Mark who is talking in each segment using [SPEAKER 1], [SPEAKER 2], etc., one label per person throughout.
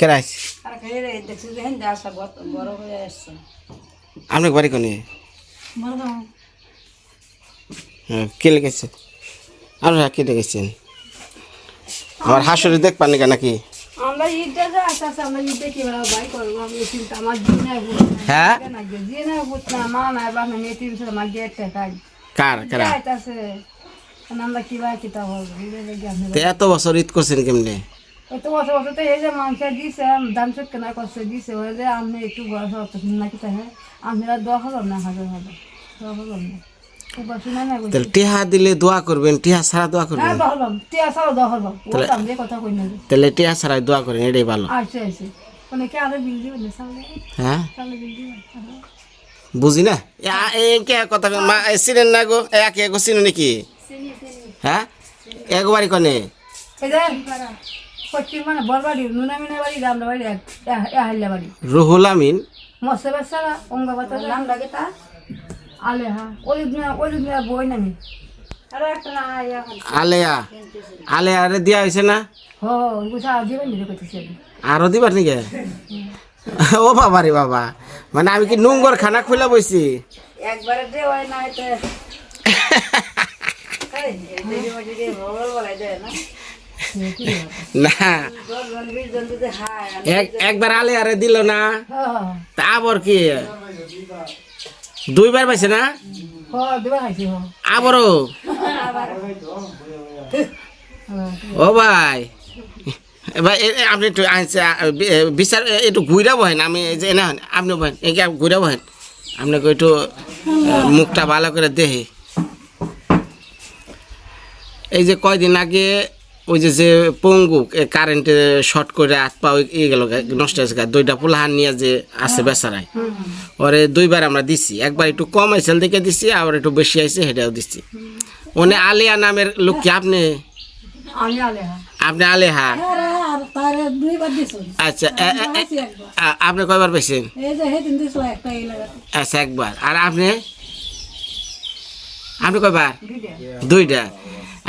[SPEAKER 1] কেরা আইছে
[SPEAKER 2] আর দেখছি যে হেন আসা বড় আসছে।
[SPEAKER 1] আপনার বাড়ি কোনে? হ্যাঁ কে লেগেছে? আপনারা কে লেগেছেন? আমার হাসুরি দেখ পান নাকি?
[SPEAKER 2] আমরা ঈদটা যে আসতে আসতে আমরা ঈদে কি বেড়া বাই করব আমি চিন্তা আমার দিন নাই
[SPEAKER 1] হ্যাঁ কার কারা? এত বছর ঈদ করছেন কেমনে?
[SPEAKER 2] এত বছর বছর তো এই যে মানুষে দিছে দাম চোখ কেনা করছে দিছে ওই যে আপনি একটু বয়স হতো না কি তাই আপনারা দশ হাজার না হাজার হাজার। দশ হাজার না।
[SPEAKER 1] তাহলে টিহা দিলে দোয়া করবেন টিহা ছাড়া দোয়া করবেন?
[SPEAKER 2] দশ হাজার টিয়া সারা দশ হাজার ও দাম দিয়ে কথা কই না। যে।
[SPEAKER 1] তাহলে টিহা ছাড়া দোয়া করেন এটাই ভালো।
[SPEAKER 2] আসছে আসছে মানে
[SPEAKER 1] হ্যাঁ? বুঝি না? কে কথা? মা চিনেন না গো? এক এক চিনো নাকি? হ্যাঁ? একবারই কনে?
[SPEAKER 2] পশ্চিম মানে বরবাড়ি নুনামিনা বাড়ি রামনা বাড়ি হাইলা বাড়ি।
[SPEAKER 1] রুহুল আমিন।
[SPEAKER 2] মস্ত বেসারা অঙ্গবাতা নাম লাগে তা আলে হা ওই দিন ওই দিন বই নামি। আরও একটা না আয়া
[SPEAKER 1] আলেয়া আলেয়া। রে দিয়া হয়েছে না? আরও দিবার নাকি? ও বাবা রে বাবা। মানে আমি কি নুঙ্গর খানা খুলে বইছি?
[SPEAKER 2] একবারে দে ওই না? না।
[SPEAKER 1] এক একবার আলেয়া রে দিল না। তা আবার কি? দুইবার পাইছে না? আবারও? ও ভাই। এবার আপনি একটু বিচার একটু ঘুরা বহেন, আমি যে না আপনি বহেন, এই ঘুরা বহেন। আপনাকে একটু মুখটা ভালো করে দেহে এই যে কয়দিন আগে ওই যে যে পঙ্গু কারেন্টে শর্ট করে হাত পা ইয়ে গেল নষ্ট হয়েছে দুইটা পোলাহান নিয়ে যে আছে বেচারায়। ওরে দুইবার আমরা দিছি একবার একটু কম আইসেল দেখে দিছি আবার একটু বেশি আইছে সেটাও দিছি। ওনে আলিয়া নামের লোক কি আপনি? আপনি আলেহা? আচ্ছা আপনি কয়বার পেয়েছেন আচ্ছা একবার। আর আপনি? আপনি কয়বার?
[SPEAKER 2] দুইটা।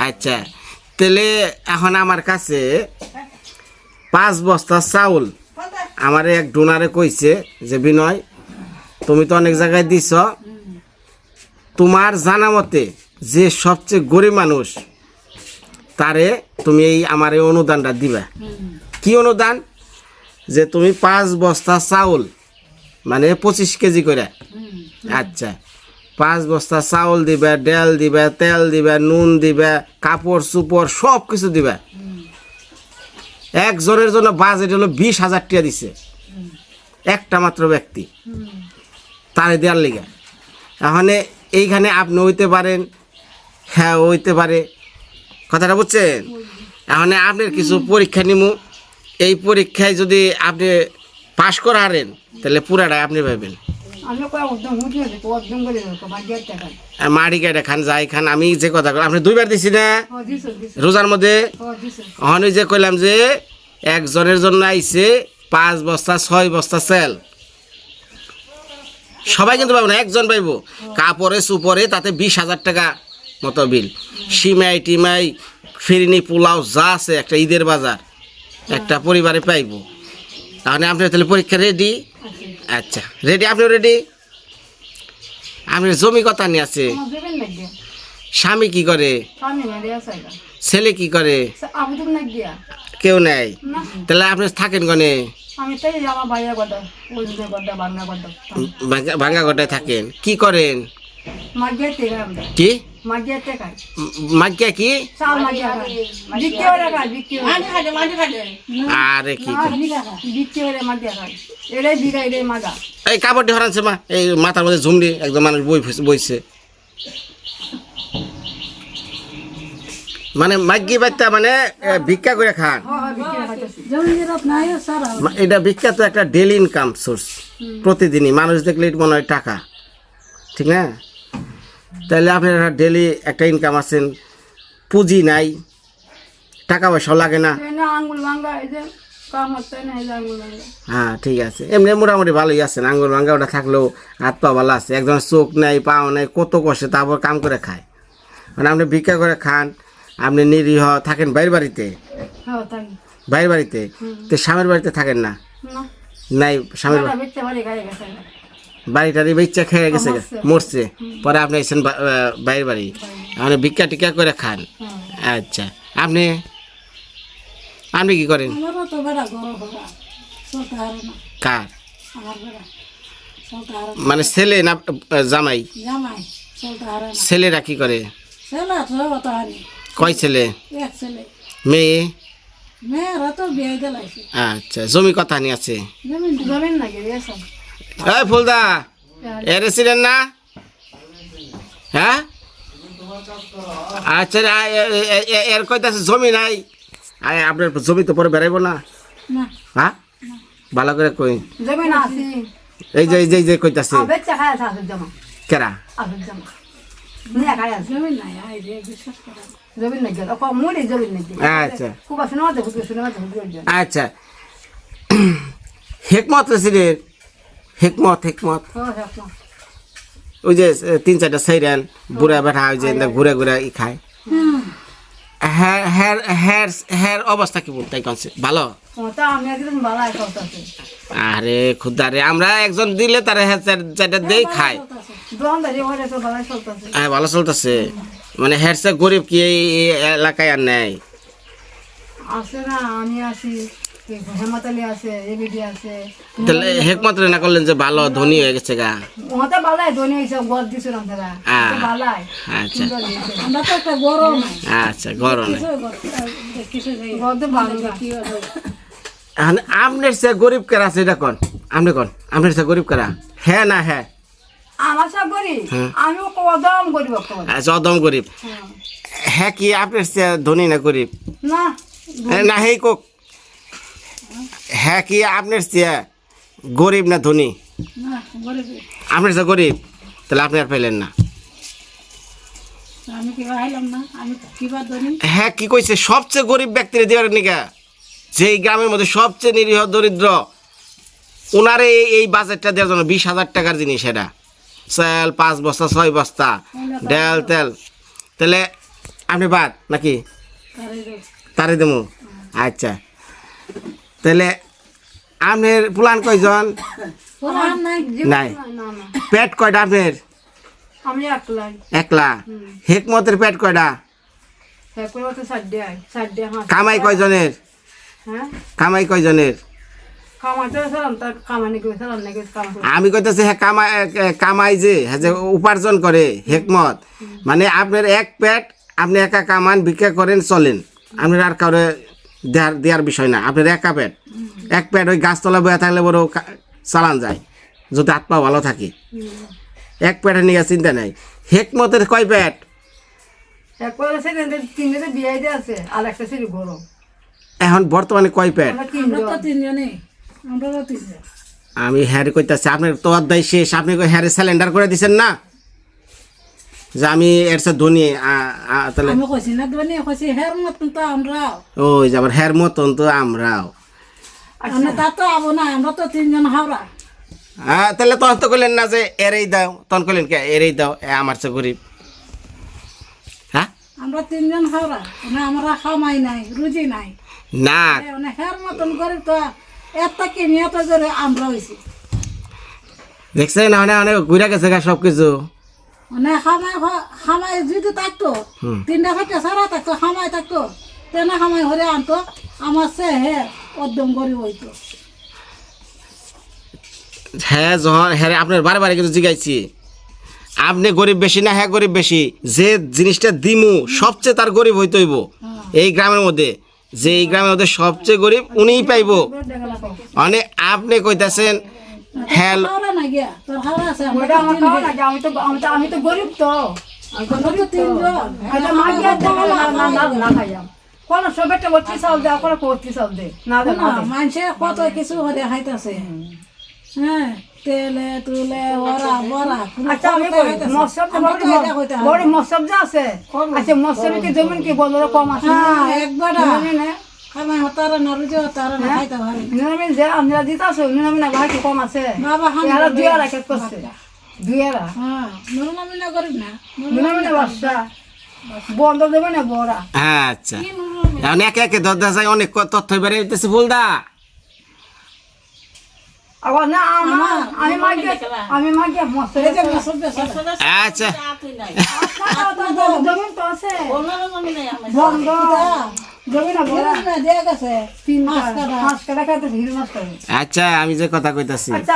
[SPEAKER 1] আচ্ছা তাহলে এখন আমার কাছে পাঁচ বস্তা চাউল। আমার এক ডোনারে কইছে যে বিনয় তুমি তো অনেক জায়গায় দিছ। তোমার জানা মতে যে সবচেয়ে গরিব মানুষ তারে তুমি এই আমার এই অনুদানটা দিবা। কি অনুদান? যে তুমি পাঁচ বস্তা চাউল মানে পঁচিশ কেজি করে। আচ্ছা। পাঁচ বস্তা চাউল দিবে, ডেল দিবে, তেল দিবে, নুন দিবে, কাপড় চুপড় সব কিছু দিবে। একজনের জন্য বাজেট হলো বিশ হাজার টাকা দিছে। একটা মাত্র ব্যক্তি। তারে দেওয়ার লিগে। তাহলে এইখানে আপনি হইতে পারেন। হ্যাঁ হইতে পারে। কথাটা বুঝছেন? এখন আপনার কিছু পরীক্ষা নিমু। এই পরীক্ষায় যদি আপনি পাশ করারেন, তাহলে পুরাটাই আপনি পাবেন মাড়ি কেটে খান যাই খান আমি যে কথা কই, আপনি দুইবার দিছি না? রোজার মধ্যে? অহন যে কইলাম যে একজনের জন্য আইছে পাঁচ বস্তা ছয় বস্তা সেল। সবাই কিন্তু পাবো না একজন পাইব। কাপড়ে সুপরে তাতে বিশ হাজার টাকা মতো বিল। সিমাই টিমাই ফিরিনি পোলাও যা আছে একটা ঈদের বাজার একটা পরিবারে পাইব। তাহলে আপনি তাহলে পরীক্ষা রেডি আচ্ছা রেডি আপনি রেডি আপনার জমি কথা নিয়ে আছে স্বামী কি করে? ছেলে কি করে?
[SPEAKER 2] আমি
[SPEAKER 1] কেউ নেই? তাহলে আপনি থাকেন গনে
[SPEAKER 2] আমি গড্ডা
[SPEAKER 1] ভাঙ্গা- গোটায় থাকেন। কি করেন?
[SPEAKER 2] মাগিয়া
[SPEAKER 1] কি?
[SPEAKER 2] মাগিয়া
[SPEAKER 1] কি আরে
[SPEAKER 2] মাগিয়া
[SPEAKER 1] এই কাপড়টি হরানছে মা এই মাথার মধ্যে ঝুমড়ি একদম মানুষ বই বইছে। মানে মাগি বাচ্চা মানে ভিক্ষা করে খান।
[SPEAKER 2] হ্যাঁ হয়ে
[SPEAKER 1] এটা ভিক্ষা তো একটা ডেলি ইনকাম সোর্স প্রতিদিনই। মানুষ দেখলে এটা মনে হয় টাকা। ঠিক না? তাহলে আপনার ডেলি একটা ইনকাম আছেন পুঁজি নাই টাকা পয়সাও লাগে না।
[SPEAKER 2] আঙ্গুল আঙ্গুল
[SPEAKER 1] হ্যাঁ ঠিক আছে। এমনি মোটামুটি ভালোই আছেন আঙ্গুর ভাঙ্গা ওটা থাকলেও হাত পা ভালো আছে। একজন চোখ নেই পাও নেই কত কষ্টে তারপর কাম করে খায়। মানে আপনি ভিক্ষা করে খান আপনি নিরীহ থাকেন বাইর বাড়িতে?
[SPEAKER 2] হ্যাঁ তাই
[SPEAKER 1] বাইরের বাড়িতে? তো স্বামীর বাড়িতে থাকেন না?
[SPEAKER 2] না।
[SPEAKER 1] নাই স্বামীর
[SPEAKER 2] গেছে
[SPEAKER 1] বাড়িটারি বেচ্চা খেয়ে গেছে
[SPEAKER 2] মরছে।
[SPEAKER 1] পরে আপনি এসেছেন বা- বাইরের বাড়ি। মানে ভিক্ষা টিকা করে খান। আচ্ছা আপনি? আপনি কি করেন? কার? মানে ছেলে না জামাই? ছেলেরা কি করে? কয় ছেলে? মেয়ে? আচ্ছা জমি কথা নিয়ে আছে? এই ফুলদা এর ছিলেন না? হ্যাঁ? আচ্ছা এর কইতাছে জমি নাই। আরে আপনার জমি তো পরে বেড়াইব না।
[SPEAKER 3] না।
[SPEAKER 1] হ্যাঁ? ভালো করে কই। এই যে এই যে এই যে কইতাছে। কেরা? আচ্ছা। আচ্ছা। হেকমত রেসিডেন্ট। হেকমত হেকমত। ওই যে তিন চারটা সাইরেন বুড়া বেঠা ওই যে ঘুরে ঘুরে ই খায়। হ্যার হ্যার হ্যার হ্যার অবস্থা কি বলতে কনছে ভালো? আরে খুদারে আমরা একজন দিলে তার হ্যাঁ চার- চারটা দেই খায়। হ্যাঁ ভালো চলতেছে। মানে হ্যারসে গরিব কি এই এলাকায় আর নেই?
[SPEAKER 2] আছে না আমি আছি। হেমাতালি আছে এবিডি আছে।
[SPEAKER 1] তাহলে হেকমত না করলেন যে ভালো ধনী হয়ে গেছে গা?
[SPEAKER 2] ওটা ধনী গদ তারা
[SPEAKER 1] আহ। আচ্ছা।
[SPEAKER 3] আমরা তো একটা গরম।
[SPEAKER 1] আচ্ছা গরম।
[SPEAKER 3] কিছু
[SPEAKER 2] গদ ভালো
[SPEAKER 3] কি
[SPEAKER 1] সে গরিব কারা আছে? এটা কোন? আপনি কোন? আপনার সে গরিব কারা? হ্যাঁ না হ্যাঁ।
[SPEAKER 2] আমার সব করি
[SPEAKER 1] হ্যাঁ।
[SPEAKER 2] আমিও কদম করি
[SPEAKER 1] আচ্ছা অদম গরিব। হ্যাঁ। কি আপনার সে ধনী না গরিব?
[SPEAKER 2] না
[SPEAKER 1] হ্যাঁ, না হেই কোক। হ্যাঁ কি আপনার সে গরিব না ধনী? আপনার সে গরিব? তাহলে আপনি আর পেলেন না। হ্যাঁ কি কইছে? সবচেয়ে গরিব ব্যক্তির দেওয়ার নিকা। যে এই গ্রামের মধ্যে সবচেয়ে নিরীহ দরিদ্র ওনারে এই- বাজেটটা দেওয়ার জন্য বিশ হাজার টাকার জিনিস এটা। চাল পাঁচ বস্তা ছয় বস্তা ডাল তেল। তাহলে আপনি বাদ নাকি।
[SPEAKER 3] তারে
[SPEAKER 1] দেবো। আচ্ছা। তাহলে আপনার প্লান কয়জন?
[SPEAKER 3] নাই
[SPEAKER 1] নাই।
[SPEAKER 2] না না
[SPEAKER 1] পেট কয়টা আপনার একলা। হেকমতের পেট কয়টা?
[SPEAKER 2] হ্যাঁ করে
[SPEAKER 1] কামাই কয়জনের?
[SPEAKER 2] হ্যাঁ?
[SPEAKER 1] কামাই কয়জনের?
[SPEAKER 2] করে
[SPEAKER 1] আমি কইতেছি হ্যাঁ কামাই কামাই যে হ্যাঁ যে উপার্জন করে হেকমত। মানে আপনার এক পেট আপনি একা কামান ভিক্ষা করেন চলেন। আপনার আর কাউরে দেওয়ার দেওয়ার বিষয় না। আপনার একা পেট। এক পেট ওই গাছতলা বয়ে থাকলে বড় চালান যায় যদি পা ভালো থাকে। এক পেটে নিয়ে চিন্তা নাই। হেকমতের কয়
[SPEAKER 2] গরম।
[SPEAKER 1] এখন বর্তমানে কয়
[SPEAKER 2] তিনজন।
[SPEAKER 1] আমি হ্যারে কইতাছি আপনার তো অধ্যায় শেষ। আপনি হ্যারে স্যালেন্ডার করে দিছেন না? যে আমি এর সাথে ধনী তাহলে
[SPEAKER 3] আমি কইছি না ধনী কইছি হের মতন তো আমরা
[SPEAKER 1] ওই যে আবার হ্যার মতন তো আমরাও।
[SPEAKER 3] আমরা তা তো আবো না আমরা তো তিনজন হাওড়া।
[SPEAKER 1] হ্যাঁ তাহলে তখন তো করলেন না যে এরেই দাও তখন করলেন কে? এরেই দাও এ আমার চেয়ে গরিব। হ্যাঁ?
[SPEAKER 3] আমরা তিনজন হাওড়া মানে আমরা খামাই নাই রুজি নাই।
[SPEAKER 1] না।
[SPEAKER 3] মানে হের মতন তো আমরা
[SPEAKER 1] দেখছেন অনেক অনেক ঘুরে গেছে সব কিছু
[SPEAKER 3] মানে খামাই যদি থাকতো তিনটা চারটা সারা থাকতো খামাই থাকতো তেনা খামাই আনতো আমার সে হে উদ্যম করি হইতো
[SPEAKER 1] হ্যাঁ যখন হ্যাঁ আপনার বারে বারে কিন্তু জিগাইছি। আপনি গরিব বেশি না হ্যাঁ গরিব বেশি যে জিনিসটা দিমু সবচেয়ে তার গরিব হইতইব এই গ্রামের মধ্যে যে এই গ্রামের মধ্যে সবচেয়ে গরিব উনিই পাইব। মানে আপনি কইতাছেন হ্যাঁ
[SPEAKER 3] গে।
[SPEAKER 2] লাগে আমি তো আমি আমি গরিব তো। আমি কোন সবেটা দে কোন দে। না
[SPEAKER 3] মানুষে কত কিছু হরে খাইতেছে হ্যাঁ তেলে তুলে ওরা বরা
[SPEAKER 2] আচ্ছা আমি
[SPEAKER 3] হয়।
[SPEAKER 2] বড় মসব যা আছে। আচ্ছা মসব কি জমিন কি বড় কম আছে।
[SPEAKER 3] হ্যাঁ একবার হতারা হতারা না খাইতে পারে।
[SPEAKER 2] যে আমরা দিতা আছে জমিন ভাই কি কম আছে।
[SPEAKER 3] বাবা হাম
[SPEAKER 2] এরা দুই আর এক করছে। দুই আর
[SPEAKER 3] হ্যাঁ নুরনামিনা করিস না?
[SPEAKER 2] জমিন বাসা বন্ধ দেবে না বড়া?
[SPEAKER 1] হ্যাঁ আচ্ছা এখন একে একে যায় অনেক তথ্য বেড়ে যেতেছে
[SPEAKER 3] বেসব
[SPEAKER 1] আচ্ছা।
[SPEAKER 2] বড়া
[SPEAKER 1] আচ্ছা আমি যে কথা কইতাছি।
[SPEAKER 2] আচ্ছা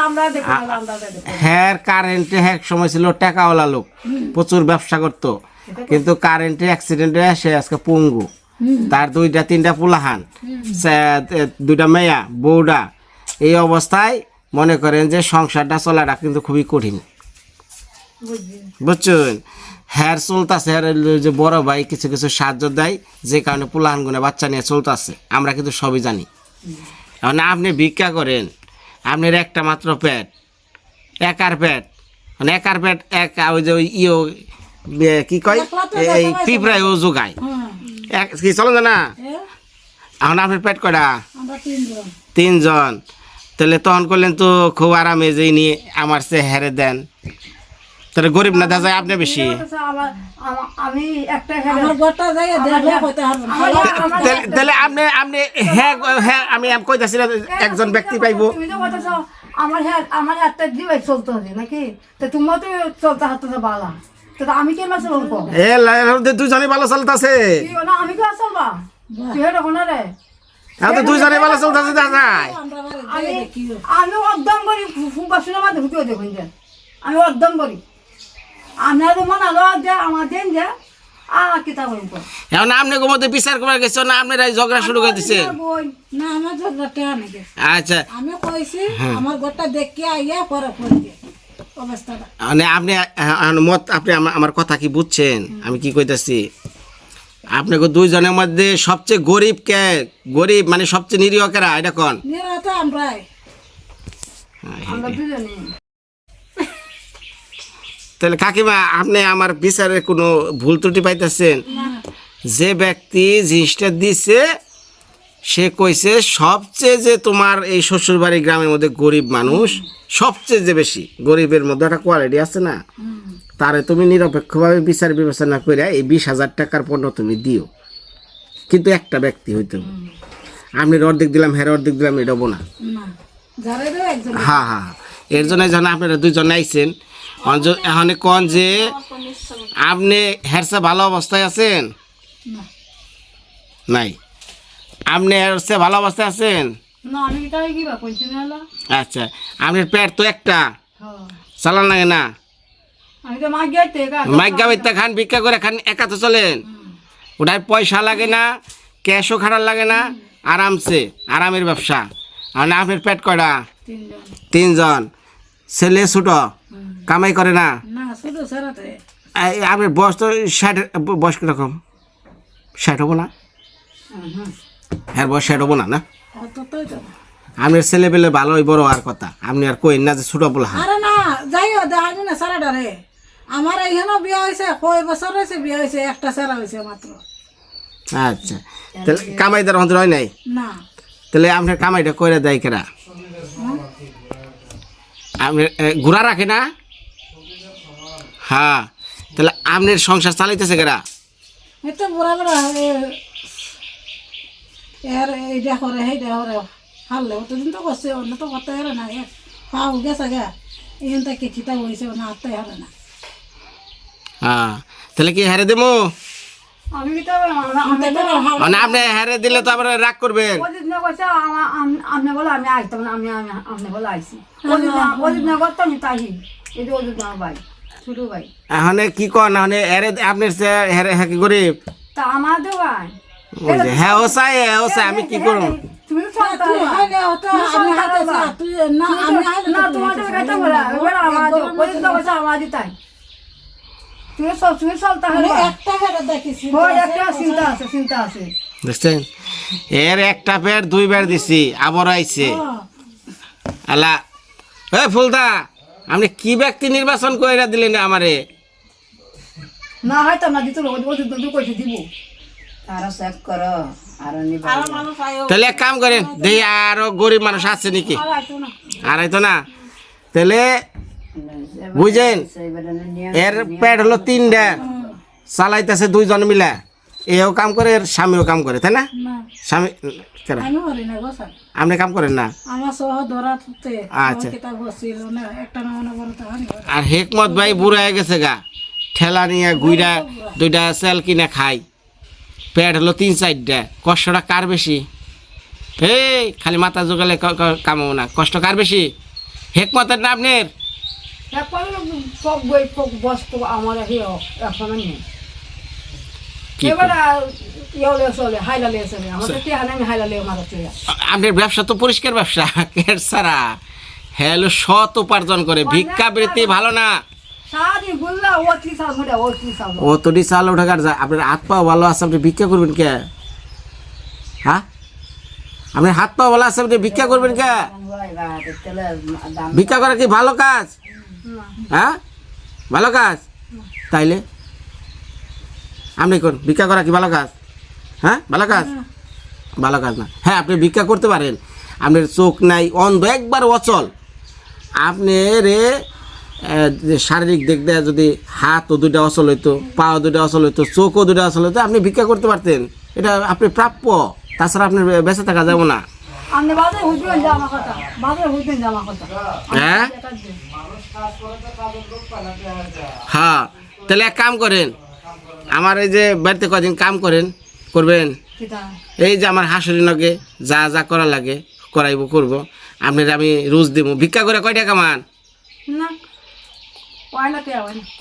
[SPEAKER 1] হ্যাঁ কারেন্টে এক সময় ছিল টাকাওয়ালা লোক। প্রচুর ব্যবসা করতো। কিন্তু কারেন্টে অ্যাক্সিডেন্টে সে আজকে পঙ্গু। তার দুইটা তিনটা পুলাহান। দুইটা মেয়া বউডা। এই অবস্থায় মনে করেন যে সংসারটা চলাটা কিন্তু খুবই কঠিন। বুঝছেন? হ্যার চলতেছে হ্যার যে বড় ভাই কিছু কিছু সাহায্য দেয় যে কারণে পুলাহান গুনে বাচ্চা নিয়ে চলতেছে। আমরা কিন্তু সবই জানি। এখন আপনি ভিক্ষা করেন আপনার একটা মাত্র পেট একার পেট মানে একার পেট এক ওই যে ওই ইয়ে কি কয়? এই পিঁপড়ায় ও যোগায় এক কি চলো না? এখন আপনার
[SPEAKER 3] আমরা তিনজন।
[SPEAKER 1] তিনজন। তাহলে তখন করলেন তো খুব আরামে যে নিয়ে আমার সে হেরে দেন। তাহলে গরিব না দেখা যায় আপনি বেশি।
[SPEAKER 2] আমি একটা
[SPEAKER 1] তাহলে- আপনি আপনি হ্যাঁ হ্যাঁ আমি আমি কইতাছি না, একজন ব্যক্তি পাইবো।
[SPEAKER 2] তুমি তো বলতেছ আমার হ্যাঁ আমার একটা দিবাই চলতে হবে নাকি? তো তোমার তো চলতে হাতে তো বালা। তো আমি কেন চলবো?
[SPEAKER 1] এ দুজনে ভালো চলতেছে।
[SPEAKER 2] না আমি কে চলবা? তুই এটা কোনা রে?
[SPEAKER 1] দুজনে ভালো চলতেছে
[SPEAKER 2] আমি একদম করি ফুপাশুনা মাঝে দেখুন আমি একদম করি আপনার যে আমার দেন যে
[SPEAKER 1] এখন মধ্যে বিচার করার গেছো না আপনারা ঝগড়া শুরু করে দিচ্ছেন
[SPEAKER 2] বই
[SPEAKER 3] না আমার ঝগড়া টেয়া নাকি
[SPEAKER 1] আচ্ছা।
[SPEAKER 3] আমি কইছি আমার গোটা দেখি আইয়া পরে পড়ি
[SPEAKER 1] মানে আপনি মত আপনি আমার কথা কি বুঝছেন? আমি কি কইতাছি? আপনাকে দুইজনের মধ্যে সবচেয়ে গরিব কে? গরিব মানে সবচেয়ে নিরীহ কেরা? এটা কোন?
[SPEAKER 3] নিরাতে আমরাই।
[SPEAKER 2] আমরা
[SPEAKER 1] তাহলে কাকিমা আপনি আমার বিচারের কোনো ভুল ত্রুটি পাইতেছেন? যে ব্যক্তি জিনিসটা দিছে সে কইছে সবচেয়ে যে তোমার এই শ্বশুরবাড়ি গ্রামের মধ্যে গরিব মানুষ সবচেয়ে যে বেশি গরিবের মধ্যে একটা কোয়ালিটি আছে না? তারে তুমি নিরপেক্ষভাবে বিচার বিবেচনা করে এই বিশ হাজার টাকার পণ্য তুমি দিও। কিন্তু একটা ব্যক্তি হইতে হবে। আপনি অর্ধেক দিলাম হ্যাঁ অর্ধেক দিলাম এটা না।
[SPEAKER 3] একজন
[SPEAKER 1] হ্যাঁ হ্যাঁ এর জন্য যখন আপনারা দুজন আইছেন এখন কন যে আপনি হেরসে ভালো অবস্থায় আছেন? নাই। আপনি হেরসে ভালো অবস্থায় আছেন? আচ্ছা আপনার পেট তো একটা।
[SPEAKER 2] হ্যাঁ।
[SPEAKER 1] চালান লাগে না।
[SPEAKER 2] আমি তো মাগ গেতে গা
[SPEAKER 1] মাইকা খান ভিক্ষা করে খান একা তো চলেন। ওটায় পয়সা লাগে না ক্যাশও খারাপ লাগে না আরামসে আরামের ব্যবসা। আর আপনার পেট কয়টা?
[SPEAKER 3] তিনজন।
[SPEAKER 1] ছেলে ছোট? কামাই করে না? আপনার বয়স তো ষাট বয়স কীরকম? ষাট হব না? হ্যাঁ বয়স ষাট হব না না? আপনার ছেলে পেলে ভালোই বড় আর কথা। আপনি আর কই না যে ছোট বলা
[SPEAKER 3] আরে না যাইও দেখানি না সারাটা রে। আমার এইখানেও বিয়ে হয়েছে কয় বছর হয়েছে বিয়ে হয়েছে একটা সারা হয়েছে মাত্র।
[SPEAKER 1] আচ্ছা তাহলে কামাইদার অন্তর হয় নাই?
[SPEAKER 3] না।
[SPEAKER 1] তাহলে আপনার কামাইটা কইরা দেয় কেরা? আপনি এ, ঘোড়া রাখে না? হ্যাঁ তাহলে আপনার সংসার চালাইতেছে কেরা?
[SPEAKER 3] এত বুড়া বুড়া এর এইটা করে সেইটা করে হারলে অতদিন তো করছে অন্য তো করতে হারে না এ পাও গেছে গা এখান থেকে খিতা হয়েছে না হারতে হারে না।
[SPEAKER 1] হ্যাঁ তাহলে কি হেরে দেবো? মানে আপনি হেরে দিলে তো আবার রাগ করবেন।
[SPEAKER 2] আপনি বলে আমি আইতাম না আমি আমি আপনি বলে আইছি। ওদিন না করতাম তাই এই যে ওদিন আমার ভাই। ছোট ভাই।
[SPEAKER 1] এখন কি কন এখন হেরে আপনার সে হেরে হ্যাঁ কি গরিব
[SPEAKER 2] তা আমার দোকান
[SPEAKER 1] হ্যাঁ ও চাই হ্যাঁ ও চাই আমি কি করব?
[SPEAKER 2] তুমি
[SPEAKER 1] দেখছেন এর একটা পেট দুই বের দিছি আবার আইছে। আলা এ ফুলদা আপনি কি ব্যক্তি নির্বাচন করে দিলেন আমারে?
[SPEAKER 2] না হয়তো না দিত ওদিন দিব।
[SPEAKER 4] আরও চেক করো আরও
[SPEAKER 1] তাহলে এক কাম করেন দেখি আরও গরিব মানুষ আছে নাকি?
[SPEAKER 2] আর আইতো না।
[SPEAKER 1] আর হয়তো না? তাহলে বুঝেন এর পেট হলো তিনটা চালাইতেছে দুইজন মিলে। এও কাম করে এর স্বামীও কাম করে তাই না?
[SPEAKER 3] না।
[SPEAKER 1] স্বামী কেন আপনি কাম করেন না? আচ্ছা। আর হেকমত ভাই বুড়া হয়ে গেছে গা। ঠেলা নিয়ে গুইরা দুইটা সেল কিনে খাই পেট হলো তিন চারটা। কষ্টটা কার বেশি? এই খালি মাথা জোগালে কামাবো না। কষ্ট কার বেশি? হেকমতের না আপনার?
[SPEAKER 2] আমার
[SPEAKER 1] আপনার ব্যবসা তো পরিষ্কার ব্যবসা কের সারা হ্যালো সৎ উপার্জন করে ভিক্ষা বৃত্তি ভালো না।
[SPEAKER 2] ও কি সাল মুড়ে ও কি সাল
[SPEAKER 1] ও তোটি চাল ওঠাকার যায় আপনার হাত পা ভালো আছে আপনি ভিক্ষা করবেন কে? হ্যাঁ? আপনার হাত পা ভালো আছে আপনি ভিক্ষা করবেন কে? ভিক্ষা করা কি ভালো কাজ? হ্যাঁ? ভালো কাজ? তাইলে? আপনি কোন ভিক্ষা করা কি ভালো কাজ? হ্যাঁ ভালো কাজ? ভালো কাজ না। হ্যাঁ আপনি ভিক্ষা করতে পারেন। আপনার চোখ নাই অন্ধ একবার অচল। আপনি রে শারীরিক দিক দিয়ে যদি হাতও দুটা অচল হইতো পাও দুটা অচল হইতো চোখও দুটা অচল হইতো আপনি ভিক্ষা করতে পারতেন। এটা আপনি প্রাপ্য। তাছাড়া আপনার বেঁচে থাকা যাব না। হ্যাঁ? হ্যাঁ তাহলে এক কাম করেন। আমার এই যে বাড়িতে কদিন কাম করেন করবেন? এই যে আমার হাসুরি নগে যা যা করা লাগে করাইব করব। আপনার আমি রোজ দিব। ভিক্ষা করে কয় টাকা মান?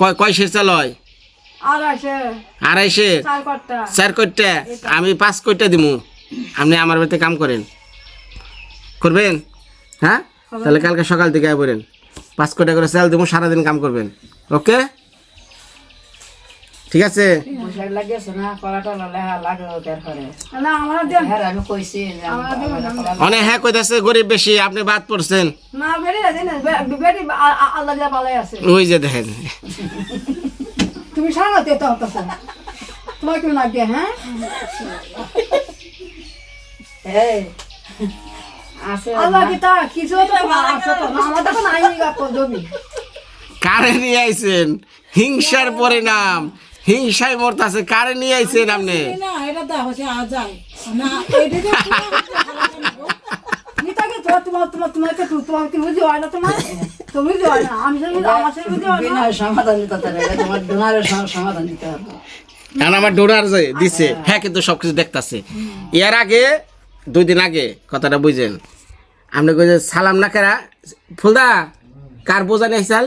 [SPEAKER 1] কয় কয় শের চাল
[SPEAKER 2] আর আছে
[SPEAKER 1] আড়াইশে?
[SPEAKER 2] চার কটটা।
[SPEAKER 1] আমি পাঁচ কোটা দিমু। আপনি আমার বাড়িতে কাম করেন। করবেন? হ্যাঁ? তাহলে কালকে সকাল থেকে আয় বলেন। পাঁচ কোটা করে চাল দেবো সারাদিন কাম করবেন। ওকে? ঠিক আছে?
[SPEAKER 4] লাগে হ্যাঁ
[SPEAKER 1] অনেক হ্যাঁ কইতাছে গরিব বেশি আপনি বাদ পড়ছেন। ওই যে দেখেন।
[SPEAKER 2] তুমি তো তোমার কেউ না দিয়ে হ্যাঁ
[SPEAKER 1] কারে নিয়ে আইছেন? হিংসার পরিণাম। হিংসায় মরতাছে কারে নিয়ে আইছেন আপনি?
[SPEAKER 3] না এটা দা হচ্ছে আ যায় না এটা যে পুরা হচ্ছে হালাতে না গো।
[SPEAKER 2] নিতাকে তো তোমার তোমার তোমার তো তোমার কি বুঝি না তোমার তুমি বুঝি না আমি আমার সেটা বুঝি না।
[SPEAKER 4] সমাধান দিতে হবে তোমার ডোনারের সমাধান দিতে হবে।
[SPEAKER 1] কারণ আমার ডোনার যে দিছে হ্যাঁ কিন্তু সবকিছু দেখতাছে। এর আগে দুই দিন আগে কথাটা বুঝেন। আপনি কইছে সালাম না কেরা ফুলদা কার বোঝা নেই চাল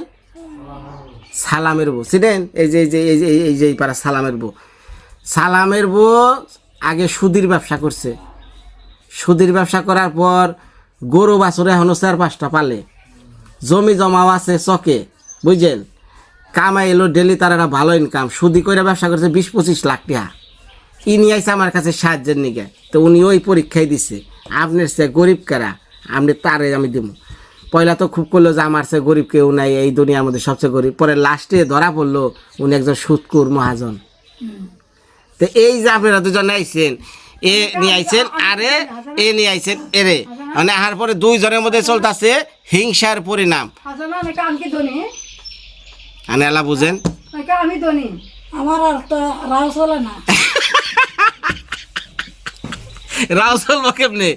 [SPEAKER 1] সালামের বউ। চিনেন? এই যে এই যে এই যে এই যে এই পাড়া সালামের বউ। সালামের বউ আগে সুদির ব্যবসা করছে। সুদির ব্যবসা করার পর গরু বাছরে এখনও চার পাঁচটা পালে। জমি জমাও আছে চকে বুঝলেন কামাই এলো, ডেলি তার একটা ভালো ইনকাম সুদি করে ব্যবসা করছে বিশ পঁচিশ লাখ টাকা। ই নিয়ে আইসে আমার কাছে সাহায্যের নিগে। তো উনি ওই পরীক্ষায় দিছে। আপনার সে গরিব কারা? আপনি তারে আমি দিব পয়লা তো খুব করল যে আমার সে গরিব কেউ নাই এই দুনিয়ার মধ্যে সবচেয়ে গরিব। পরে লাস্টে ধরা পড়ল উনি একজন সুৎকুর মহাজন। তো এই যে আপনারা দুজন আইছেন এ নিয়ে আইছেন আরে এ নিয়ে আইছেন এরে মানে আহার পরে দুইজনের মধ্যে চলতেছে হিংসার পরিণাম। আনে এলা বুঝেন।
[SPEAKER 2] আমি ধনী?
[SPEAKER 3] আমার আর তো রাও চলে না।
[SPEAKER 1] রাও চলবো কেমনে?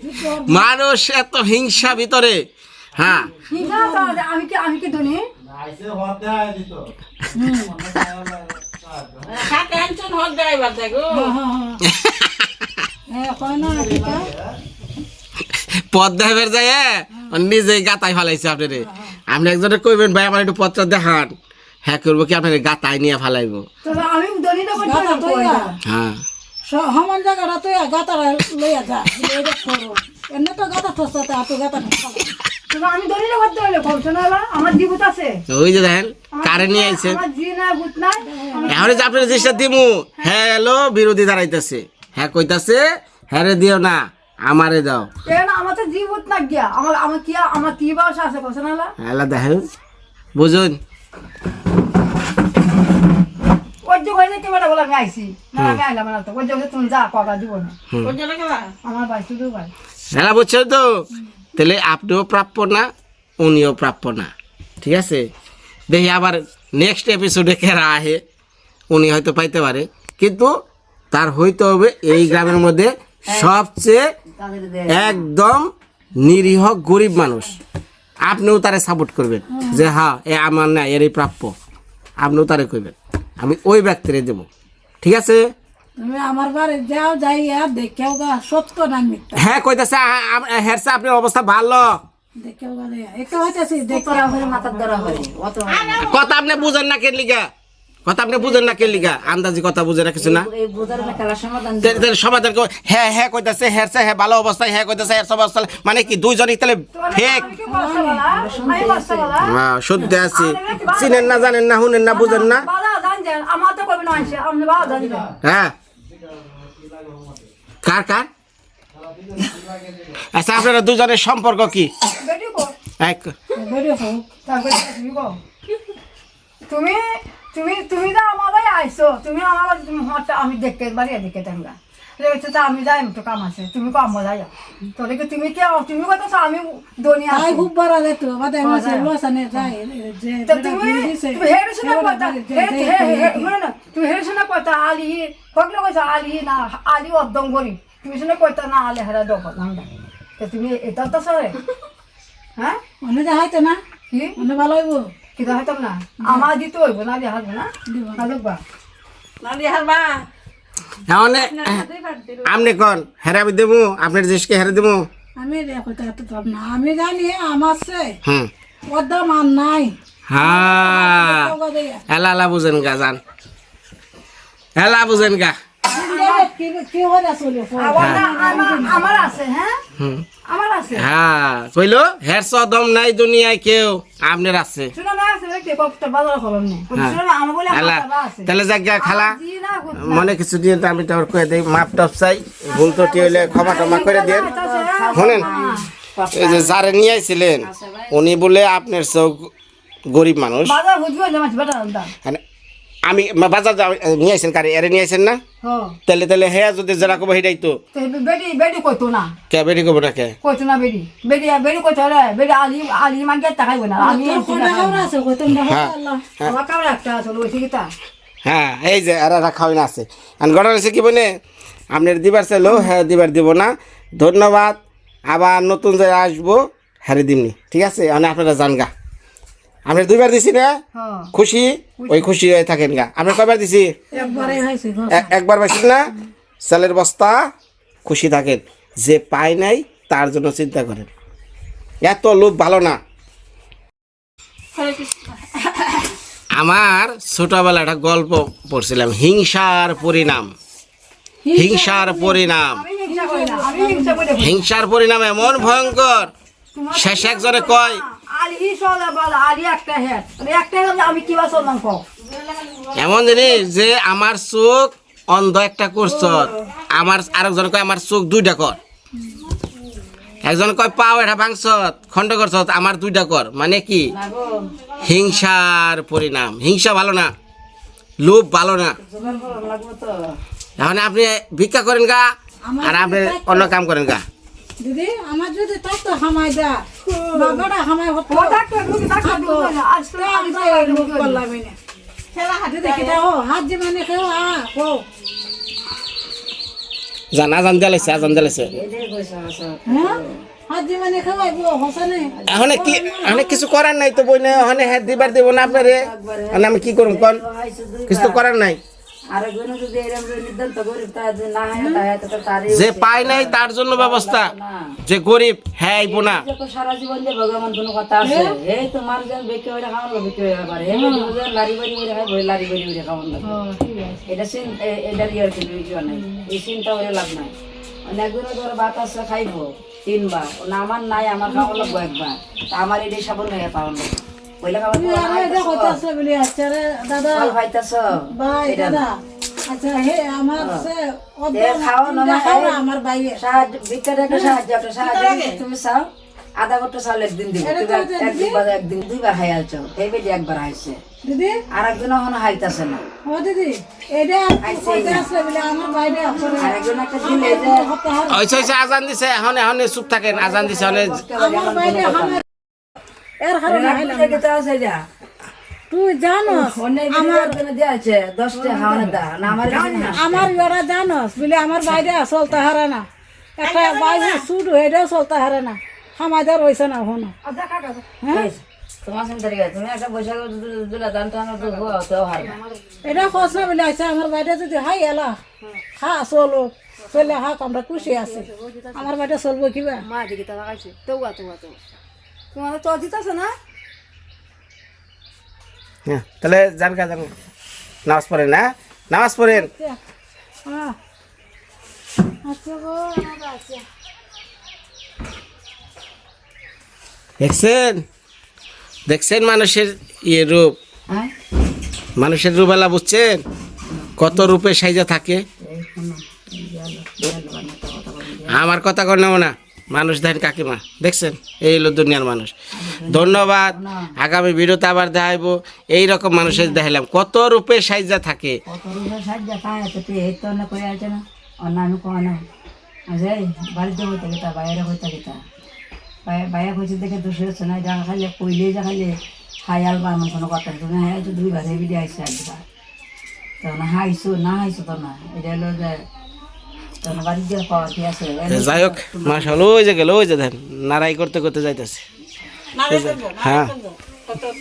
[SPEAKER 1] মানুষ এত হিংসা ভিতরে। হ্যাঁ।
[SPEAKER 2] তো আমি কি আমি কি ধনী
[SPEAKER 1] পদ্মা বের যায় নিজে গাতায় ফেলাইছে আপনারে। আপনি একজনে কইবেন ভাই আমার একটু পত্র দেখান। হ্যাঁ করব কি আপনার গাতায় নিয়ে ফেলাইবো?
[SPEAKER 2] তো
[SPEAKER 3] গাতা
[SPEAKER 1] হ্যাঁ।
[SPEAKER 3] সমান জায়গাটা তৈয়া গাতারা লইয়া যা এটা এমনি তো গাতা ঠসতে তো গাতা
[SPEAKER 2] তো আমি ধনী না করতে হলে বলছো আমার জীবত আছে।
[SPEAKER 1] ওই যে দেখেন কারে নিয়ে আইছেন
[SPEAKER 2] আমার জি নাই ভূত নাই আমি
[SPEAKER 1] এখন যে আপনার জিনিসটা দিমু হ্যাঁ বিরোধী দাঁড়াইতেছে। হ্যাঁ কইতাছে হ্যাঁ রে দিও না আমারে দাও।
[SPEAKER 2] কেন? আমার তো জীবত না গিয়া। আমার আমার কি আমার কি আছে
[SPEAKER 1] দেখেন বুঝুন।
[SPEAKER 2] যে হয়ে কে বেটা বলে আমি আইছি। না আমি আইলাম না তো। ওর যে তুমি যা কগা দিব না। আমার ভাই শুধু ভাই।
[SPEAKER 1] এলা তো? তাহলে আপনিও প্রাপ্য না, উনিও প্রাপ্য না। ঠিক আছে? দেখি আবার নেক্সট এপিসোডে কেরা আহে, উনি হয়তো পাইতে পারে। কিন্তু তার হইতে হবে এই গ্রামের মধ্যে সবচেয়ে একদম নিরীহ গরিব মানুষ। আপনিও তারে সাপোর্ট করবেন যে হ্যাঁ এ আমার না, এরই প্রাপ্য। আপনিও তারে করবেন আমি ওই ব্যক্তিরে দেব। ঠিক আছে?
[SPEAKER 3] তুমি আমার বাড়ি যাও যাইয়া দেখেও গা সত্য না মিথ্যা?
[SPEAKER 1] হ্যাঁ কইতেছে হেরসা আপনার অবস্থা ভালো।
[SPEAKER 4] হয়
[SPEAKER 1] কথা আপনি বুঝেন না কে লিগা? কথা আপনি বুঝেন না কে লিগা? আন্দাজি কথা বুঝে না কিছু না?
[SPEAKER 4] এই বোঝার সমাধান
[SPEAKER 1] তে- তে সমাধান কর হ্যাঁ হ্যাঁ কইতাছে হেরসা হ্যাঁ ভালো অবস্থায় হ্যাঁ কইতাছে হেরসা অবস্থা মানে কি দুইজনই তাহলে ফেক হ্যাঁ শুদ্ধ আছি। চিনেন না জানেন না শুনেন না বুঝেন না। হ্যাঁ। কার কার? আচ্ছা আপনারা দুজনের সম্পর্ক কি?
[SPEAKER 2] তুমি তুমি তুমি তুমি তো আমারই আইছো। তুমি আমার আমি দেখতে পারি এদিকে টাঙ্গা তো আমি যাই তো কাম আছে তুমি কম যাই তোরে কি তুমি কি তুমি কত আমি দুনিয়া
[SPEAKER 3] তাই খুব বড় রে তো বাদে আমার ছেলে সানে যাই যে
[SPEAKER 2] তুমি হেরে শুনে কথা তুমি হেরে শুনে কথা আলি কগলে কইছো আলি না আলি একদম গরিব। তুমি শুনে কইতা না আলি হারা দো কথা তো তুমি এটা তো সরে। হ্যাঁ?
[SPEAKER 3] অন্য যা হইতো না?
[SPEAKER 2] কি?
[SPEAKER 3] অন্য ভালো হইব?
[SPEAKER 2] কিন্তু হয়তো না? আমার দিতে হইব না? দিয়ে হারবো না না দেখবা
[SPEAKER 1] এখন আপনি কন? হেরা আমি দেবো আপনার দেশকে হেরে দেবো।
[SPEAKER 3] আমি দেখো তো না। আমি জানি আমার সে
[SPEAKER 1] হুম।
[SPEAKER 3] দাম আর নাই।
[SPEAKER 1] হ্যাঁ এলা এলা বুঝেন গা জান। এলা বুঝেন গা।
[SPEAKER 2] হ্যাঁ
[SPEAKER 1] নাই দুনিয়ায় কেউ আপনার খালা মনে কিছু দিয়ে তো আমি তোর কয়ে দিই মাপ টপ চাই ভুল ত্রুটি হইলে ক্ষমা টমা করে দিয়ে শোনেন এই যে যারে নিয়ে আইছিলেন উনি বলে আপনার চোখ গরিব মানুষ মানে আমি বাজার যাও- নিয়ে আইছেন কারে এরে নিয়ে আইছেন না?
[SPEAKER 2] হ্যাঁ।
[SPEAKER 1] তাহলে তাহলে হ্যাঁ যদি যারা কবে হেটাই তো।
[SPEAKER 2] বেটি বেটি কইতো না।
[SPEAKER 1] কে বেরি কবে না কে?
[SPEAKER 2] কইতো না বেটি বেটি বেটি কইতো রে বেটি আলি আলি মাগে টাকাইব না। আমি
[SPEAKER 3] আছে? কইতো না
[SPEAKER 1] হ্যাঁ
[SPEAKER 3] আল্লাহ
[SPEAKER 2] আমার কামড় একটা আছে ওই ঠিকই
[SPEAKER 1] হ্যাঁ এই যে আর এরা খাওয়াই না আছে। আর ঘটনা হচ্ছে কি বলে আপনার দিবার চাইলেও হ্যাঁ দিবার দিব না। ধন্যবাদ। আবার নতুন জায়গায় আসব হ্যাঁ দিমনি। ঠিক আছে? মানে আপনারা যান আপনার দুইবার দিছি না?
[SPEAKER 2] হ্যাঁ।
[SPEAKER 1] খুশি? ওই খুশি হয়ে থাকেন গা। আপনার কয়বার দিছি?
[SPEAKER 3] একবারে
[SPEAKER 1] পাইছেন না? চালের বস্তা খুশি থাকেন। যে পায় নাই তার জন্য চিন্তা করেন। এত লোভ ভালো না। আমার ছোটবেলা একটা গল্প পড়ছিলাম। হিংসার পরিণাম। হিংসার পরিণাম।
[SPEAKER 2] আমি আমি।
[SPEAKER 1] হিংসার পরিণাম এমন ভয়ঙ্কর। শেষ একজনে কয়
[SPEAKER 2] কও?
[SPEAKER 1] এমন জিনিস যে আমার চোখ অন্ধ একটা করছ আমার আরেকজন কয় আমার চোখ দুইটা কর। একজন কয় পাও এটা ভাঙছ খণ্ড করছ আমার দুইটা কর। মানে কি? হিংসার পরিণাম। হিংসা ভালো না লোভ ভালো না। এখন আপনি ভিক্ষা করেন গা আর আপনি অন্য কাম করেন গা।
[SPEAKER 3] দিদি আমার যদি থাকতো হামাই দা বাবাটা হামাই হতো
[SPEAKER 2] তুমি ডাক্তার তুমি না
[SPEAKER 3] খেলা হাতে দেখি দাও হাত যে মানে খেও আ কো
[SPEAKER 1] জান আজান দিলাইছে আজান দিলাইছে
[SPEAKER 3] হ্যাঁ? মানে
[SPEAKER 1] এখন কি এখন কিছু করার নাই তো বই না হ্যাঁ দিবার দেবো না আপনারে। আমি কি করুম কন? কিছু তো করার নাই।
[SPEAKER 4] হয়
[SPEAKER 1] যে পায় নাই তার জন্য ব্যবস্থা। যে গরিব হ্যাঁ আইবো না
[SPEAKER 4] যত সারা জীবন যে ভগবান কোনো কথা আছে এই তো মানুষজন বেঁকে হইলে খাওয়ানো বেঁকে হইলে পারে লারি বাড়ি করে খাই বই লারি বাড়ি করে খাওয়ান এটা সিন এটার ইয়ার কিন্তু কিছু নাই। এই চিন্তা করে লাভ নাই। অনেকগুলো ধর ভাত আছে খাইবো। তিনবার। না আমার নাই আমার খাওয়া লাগবো একবার। আমার এটাই সাবন হয়ে লাগবে পয়লা খাবার
[SPEAKER 3] আচ্ছা রে দাদা।
[SPEAKER 4] খাইতেছ?
[SPEAKER 3] ভাই দাদা আচ্ছা হে আমার সে
[SPEAKER 4] খাও না না খাও।
[SPEAKER 3] আমার ভাইয়ের।
[SPEAKER 4] সাহায্য ভিক্ষার একটা সাহায্য একটা সাহায্য তুমি চাও? আধা ঘণ্টা চাল একদিন দিব। একদিন একদিন দুইবার খাই আলছো এই বেটি একবার খাইছে
[SPEAKER 3] দিদি?
[SPEAKER 4] আর একজন এখন হাইতাছে না।
[SPEAKER 3] ও দিদি এটা আমার ভাইটা
[SPEAKER 4] আর একজন একটা দিলে যে
[SPEAKER 3] হতাহার
[SPEAKER 1] ওইসে ওইসে আজান দিছে এখন এখন চুপ থাকেন আজান দিছে এখন
[SPEAKER 3] এর
[SPEAKER 4] যেতে
[SPEAKER 3] তুই জানোস
[SPEAKER 4] আমার।
[SPEAKER 3] আমার জানোস বলে আমার বাইরে চলতে হারে না একটা বাইরে সুট চলতে হারে না আমাদের রয়েছে না হনো এটা খোঁজ না বলে আছে আমার বাইরে যদি হাই এলা হা চলো চলে হাক আমরা খুশি আছি আমার বাইরে চলবো কিবা
[SPEAKER 2] মা দিকে তো তো তো তো না?
[SPEAKER 1] হ্যাঁ তাহলে যান কা যান নামাজ পড়েন না নামাজ পড়েন।
[SPEAKER 3] হ্যাঁ আচ্ছা। আমার আচ্ছা
[SPEAKER 1] দেখছেন? দেখছেন মানুষের ইয়ে রূপ?
[SPEAKER 4] হ্যাঁ?
[SPEAKER 1] মানুষের রূপালা বুঝছেন? কত রূপে সাইজা থাকে। আমার কথা কর না। মানুষ দেন কাকিমা, দেখছেন? এই হলো দুনিয়ার মানুষ। ধন্যবাদ। আগামী ভিডিওতে আবার দেখাইবো এইরকম মানুষের দেখাইলাম। কত রূপে সাইজা থাকে।
[SPEAKER 4] কত রুপে তুই এই তো না? না। দেখে হচ্ছে না বা কোনো কথা দুই তখন হাইছো, না হাইছো তো না। এটা হলো যে
[SPEAKER 1] যাই হোক মাসাল ওই যে গেল ওই যে দেন নারাই করতে করতে যাইতেছে। হ্যাঁ।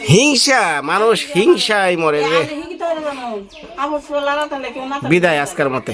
[SPEAKER 1] হিংসা মানুষ হিংসায় মরে রে। বিদায় আজকের মতে।